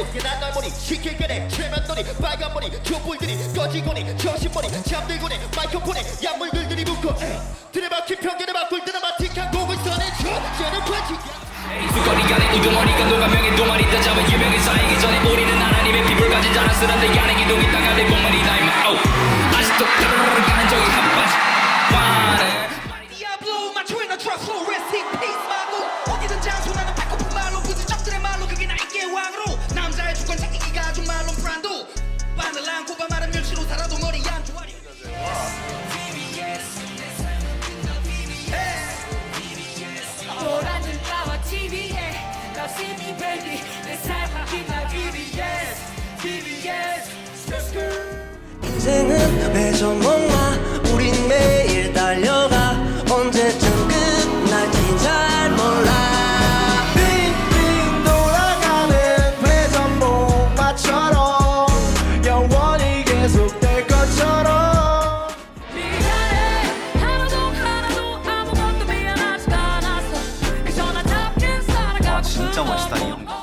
난널 보니 시킬게네 최면놀이 빨간 머리 촛불들이 꺼지고니 정신머리 잠들고니 마이크폰에 약물들들이 붙고 들어박힌 편견에 바꿀 때는 마틱한 곡을 써내줘 쟤는 관칙이야 두거리 간의 우두머리가 녹아 명의 동아리 따잡아 유명이 쌓이기 전에 우리는 하나님의 피부를 가진 자랑스런데 안에 기둥이 땅 안에 공만 baby 내 삶은 기나 BBS BBS 인생은 왜저 멍마 우린 매 진짜 멋있다 이 연기